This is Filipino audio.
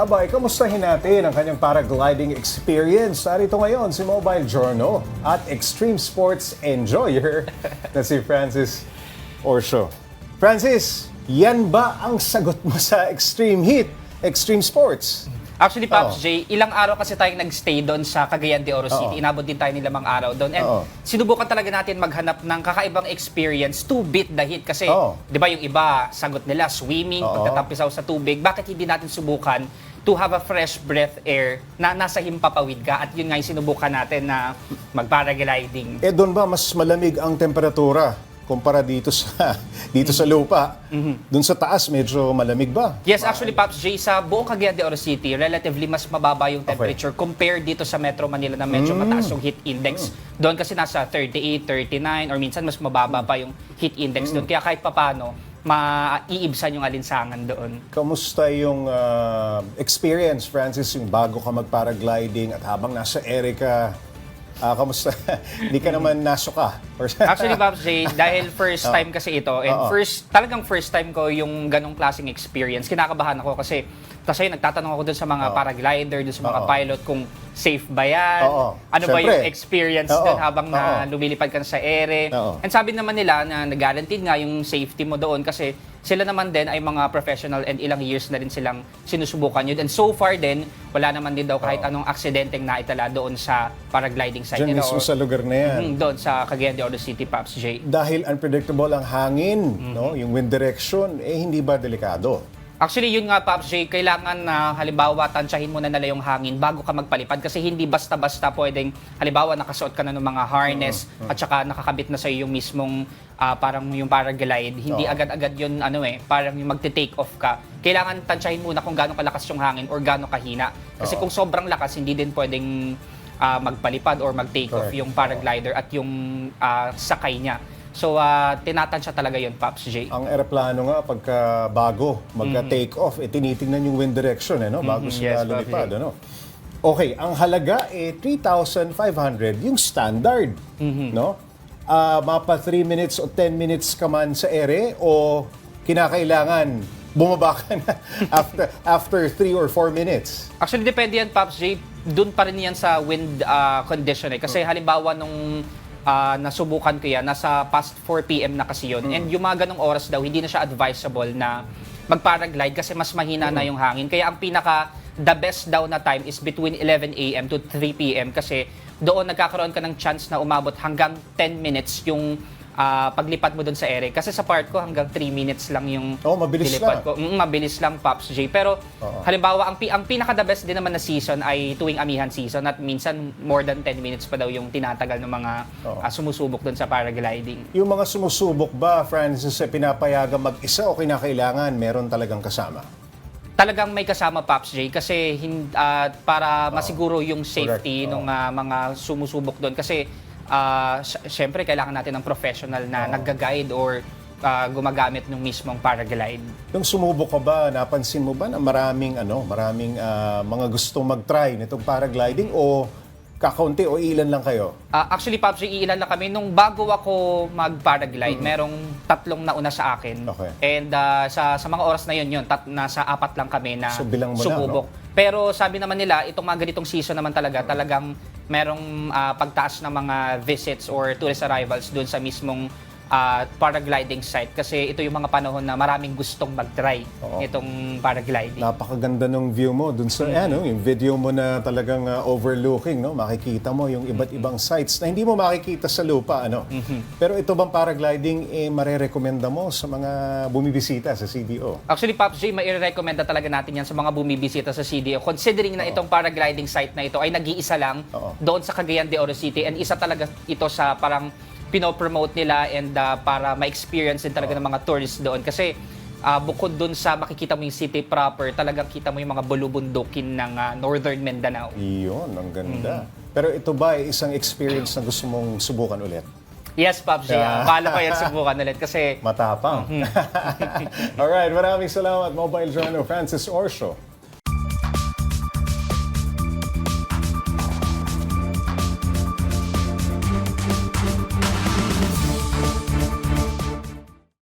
Abay, kamustahin natin ang kanyang paragliding experience. Narito ngayon si Mobile Journal at Extreme Sports Enjoyer na si Francis Orsho. Francis, yan ba ang sagot mo sa Extreme Heat, Extreme Sports? Actually, Pops Oo. J, ilang araw kasi tayong nagstay doon sa Cagayan de Oro City. Oo. Inabot din tayo ng lamang araw doon. And Oo. sinubukan talaga natin maghanap ng kakaibang experience to beat the heat. Kasi, Oo. di ba yung iba, sagot nila swimming, Oo. pagtatampisaw sa tubig. Bakit hindi natin subukan to have a fresh breath air na nasa himpapawid ka? At yun nga yung sinubukan natin na mag-paragliding. Eh doon ba mas malamig ang temperatura kumpara dito sa dito sa lupa? Doon sa taas medyo malamig ba? Yes, actually, Pops J, sa buong Cagayan de Oro City, relatively mas mababa yung temperature compared dito sa Metro Manila na medyo mataas yung heat index. Doon kasi nasa 38, 39, or minsan mas mababa pa yung heat index doon. Kaya kahit papano, maiibsan yung alinsangan doon. Kamusta yung ah, experience, Francis, yung bago ka mag-paragliding at habang nasa ere ka, ah, kamusta? Hindi ka naman nasuka? Or- Actually, Pops J, dahil first time kasi ito, and Oo. first, talagang first time ko yung ganong klaseng experience, kinakabahan ako kasi kasi nagtatanong ako dun sa mga paraglider, dun sa mga Oo. pilot kung safe ba yan, Oo. ano ba yung experience Oo. dun habang na Oo. lumilipad ka sa ere. Oo. And sabi naman nila na nag-guaranteed nga yung safety mo doon kasi sila naman din ay mga professional and ilang years na rin silang sinusubukan yun. And so far din, wala naman din daw kahit anong aksidenteng naitala doon sa paragliding site Diyan nila. mismo or- sa lugar na yan. Mm, doon sa Cagayan de Oro City, Pops J. Dahil unpredictable ang hangin, Mm-hmm. no? yung wind direction, eh hindi ba delikado? Actually, yun nga, Pops J, kailangan na halimbawa tansyahin muna nila yung hangin bago ka magpalipad kasi hindi basta-basta pwedeng halimbawa nakasuot ka na ng mga harness at saka nakakabit na sa yung mismong ah, parang yung paraglide. Hindi Oo. agad-agad yun ano eh, parang yung magte-take off ka. Kailangan tansyahin muna kung gaano kalakas yung hangin or gaano kahina. Kasi Oo. kung sobrang lakas, hindi din pwedeng ah, magpalipad or mag-take off yung paraglider at yung ah, sakay niya. So, ah, tinatansya talaga yun, Pops J. Ang eroplano nga, pagka bago mag-take off, eh, tinitingnan yung wind direction, eh, no? bago Mhm, sila yes, lumipad. Ano? Okay, ang halaga eh 3,500 yung standard. Mhm. No? Ah, mapa 3 minutes o 10 minutes ka man sa ere o kinakailangan bumaba ka na after after 3 or 4 minutes. Actually, depende yan, Pops J. Doon pa rin yan sa wind ah, condition eh. Kasi halimbawa nung ah, nasubukan ko yan, nasa past 4 p.m. na kasi yun. And yung mga ganong oras daw, hindi na siya advisable na mag-paraglide kasi mas mahina na yung hangin. Kaya ang pinaka the best daw na time is between 11 a.m. to 3 p.m. kasi doon nagkakaroon ka ng chance na umabot hanggang 10 minutes yung ah, paglipad mo doon sa ere. Kasi sa part ko hanggang 3 minutes lang yung Oh, mabilis lang. ko. Mm, mabilis lang, Pops J. Pero Oo. halimbawa, ang, pi- ang pinaka-the best din naman na season ay tuwing amihan season at minsan more than 10 minutes pa daw yung tinatagal ng mga Oo. ah, sumusubok doon sa paragliding. Yung mga sumusubok ba, Francis, pinapayagan mag-isa o kinakailangan meron talagang kasama? Talagang may kasama Pops J kasi hin, ah, para masiguro yung safety Correct. ng mga sumusubok doon kasi sy- syempre kailangan natin ng professional na nagga-guide or ah, gumagamit ng mismong paraglide. Nung sumubok ka ba, napansin mo ba na maraming ano, maraming ah, mga gustong mag-try nitong paragliding o kakaunti o ilan lang kayo? Ah, actually, Pops, iilan lang kami. Nung bago ako mag-paraglide, merong tatlong nauna sa akin. Okay. And ah, sa, sa mga oras na yun, yun tat, nasa apat lang kami na So, bilang mo na, sumubok. Pero sabi naman nila, itong mga ganitong season naman talaga, talagang merong ah, pagtaas ng mga visits or tourist arrivals doon sa mismong ah, paragliding site. Kasi ito yung mga panahon na maraming gustong mag-try Oo. itong paragliding. Napakaganda ng view mo dun sa ano, yung video mo na talagang ah, overlooking, no? Makikita mo yung iba't ibang sites na hindi mo makikita sa lupa, ano? Pero ito bang paragliding eh marerekomenda mo sa mga bumibisita sa CDO? Actually, Pops J, mai-recommend na talaga natin yan sa mga bumibisita sa CDO. Considering na itong paragliding site na ito ay nag-iisa lang Oo. doon sa Cagayan de Oro City and isa talaga ito sa parang pinopromote nila and uh, para ma-experience din talaga ng mga tourists doon. Kasi uh, bukod doon sa makikita mo yung city proper, talagang kita mo yung mga bulubundukin ng uh, Northern Mindanao. Iyon, ang ganda. Pero ito ba ay isang experience na gusto mong subukan ulit? Yes, Pops. Yeah. Uh, Pala ko yan subukan ulit kasi Matapang. Alright, maraming salamat, Mobile Journal Francis Orsho.